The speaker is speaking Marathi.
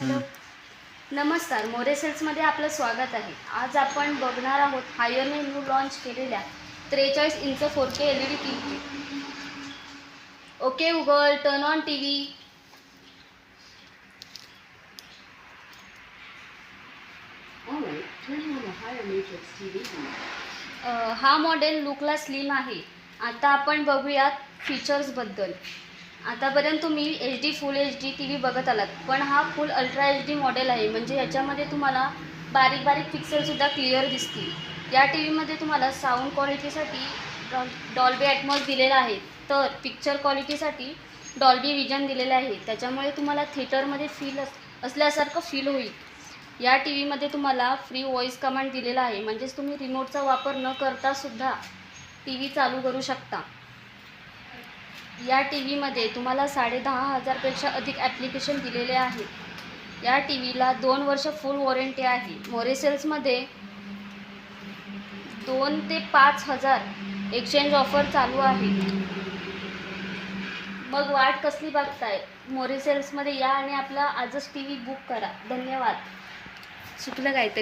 हॅलो. नमस्कार मोरे सेल्समध्ये आपलं स्वागत आहे. आज आपण बघणार आहोत हायरने न्यू लॉन्च केलेल्या त्रेचाळीस inch four K L E D T V okay Google turn on T V. हा मॉडेल लुकला स्लिम आहे. आता आपण बघूयात फीचर्सबद्दल आतापर्यंत तुम्ही H D full H D T V बघत आलात पण हा full ultra H D model आहे. म्हणजे याच्यामध्ये तुम्हाला बारीक बारीक पिक्सेलसुद्धा क्लिअर दिसतील. या टी व्हीमध्ये तुम्हाला साऊंड क्वालिटीसाठी डॉल डॉल्बी ॲटमॉस दिलेला आहे. तर पिक्चर क्वालिटीसाठी डॉल्बी विजन दिलेलं आहे. त्याच्यामुळे तुम्हाला थिएटरमध्ये फील अस असल्यासारखं फील होईल. या टी व्हीमध्ये तुम्हाला फ्री व्हॉईस कमांड दिलेला आहे. म्हणजेच तुम्ही रिमोटचा वापर न करता सुद्धा टी व्ही चालू करू शकता. या टी व्हीमध्ये तुम्हाला साडेदहा हजारपेक्षा अधिक ॲप्लिकेशन दिलेले आहेत. या टी व्हीला दोन वर्ष फुल वॉरंटी आहे. मोरेसेल्समध्ये दोन ते पाच हजार एक्सचेंज ऑफर चालू आहे. मग वाट कसली बघताय? मोरेसेल्समध्ये या आणि आपला आजच टी व्ही बुक करा. धन्यवाद. चुकलं काहीतरी.